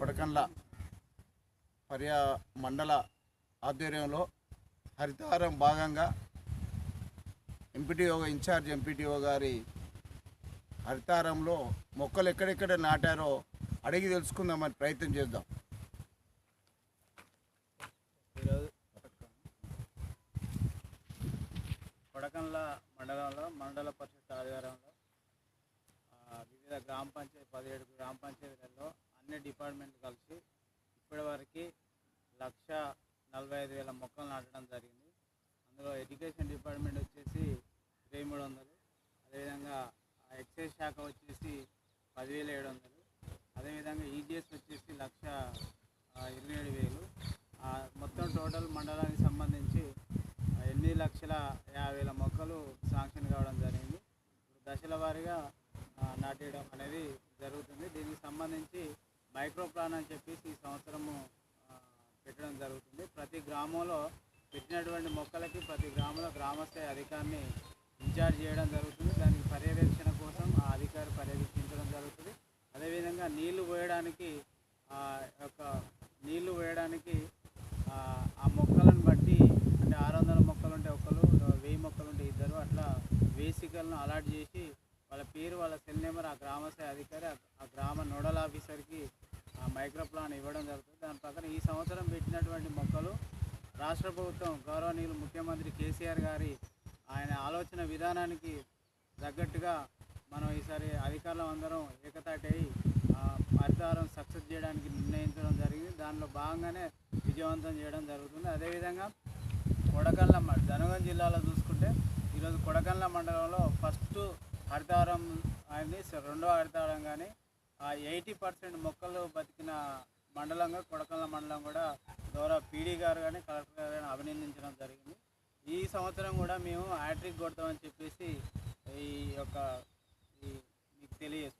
కొడకండ్ల పర్యా మండల ఆధ్వర్యంలో హరితహారం భాగంగా ఎంపీటీఓ ఇన్ఛార్జ్ ఎంపీటీఓ గారి హరితహారంలో మొక్కలు ఎక్కడెక్కడ నాటారో అడిగి తెలుసుకుందామని ప్రయత్నం చేద్దాం. ఈరోజు కొడకండ్ల మండలంలో మండల పరిషత్ ఆధ్వర్యంలో వివిధ గ్రామ పంచాయతీ పదిహేడు గ్రామ పంచాయతీలలో అన్ని డిపార్ట్మెంట్ కలిసి ఇప్పటివరకు లక్ష నలభై ఐదు వేల మొక్కలు నాటడం జరిగింది. అందులో ఎడ్యుకేషన్ డిపార్ట్మెంట్ వచ్చేసి ఇరవై మూడు వందలు. అదేవిధంగా ఎక్సైజ్ శాఖ వచ్చేసి పదివేల ఏడు వందలు. అదేవిధంగా ఈజీఎస్ వచ్చేసి లక్ష ఇరవై ఏడు వేలు. మొత్తం టోటల్ మండలానికి సంబంధించి ఎనిమిది లక్షల యాభై వేల మొక్కలు శాంక్షన్ కావడం జరిగింది. దశల వారీగా నాటేయడం అనేది జరుగుతుంది. దీనికి సంబంధించి మైక్రో ప్లాన్ అని చెప్పేసి ఈ సంవత్సరము పెట్టడం జరుగుతుంది. ప్రతి గ్రామంలో పెట్టినటువంటి మొక్కలకి ప్రతి గ్రామంలో గ్రామస్థాయి అధికారిని ఇన్ఛార్జ్ చేయడం జరుగుతుంది. దానికి పర్యవేక్షణ కోసం ఆ అధికారి పర్యవేక్షించడం జరుగుతుంది. అదేవిధంగా నీళ్ళు పోయడానికి ఆ యొక్క నీళ్ళు వాళ్ళ సెల్ నెంబర్ ఆ గ్రామ స్థాయి అధికారి ఆ- గ్రామ నోడల్ ఆఫీసర్కి ఆ మైక్రో ప్లాన్ ఇవ్వడం జరుగుతుంది. దాని ప్రకారం ఈ సంవత్సరం పెట్టినటువంటి మొక్కలు రాష్ట్ర ప్రభుత్వం గౌరవనీయులు ముఖ్యమంత్రి కేసీఆర్ గారి ఆయన ఆలోచన విధానానికి తగ్గట్టుగా మనం ఈసారి అధికారులం అందరం ఏకతాటి అయి హరితహారం సక్సెస్ చేయడానికి నిర్ణయించడం జరిగింది. దానిలో భాగంగానే విజయవంతం చేయడం జరుగుతుంది. అదేవిధంగా కొడకళ్ళ మ- జనగాం జిల్లాలో చూసుకుంటే ఈరోజు కొడకళ్ళ మండలంలో ఫస్ట్ హరితహారం అయింది రెండవ రెండో కానీ ఆ ఎయిటీ పర్సెంట్ మొక్కలు బతికిన మండలంగా కొడకల్ల మండలం కూడా గౌరవ పీడీ గారు కానీ కలెక్టర్ గారు కానీ అభినందించడం జరిగింది. ఈ సంవత్సరం కూడా మేము హ్యాట్రిక్ కొడతామని చెప్పేసి ఈ యొక్క ఈ మీకు తెలియజేస్తాం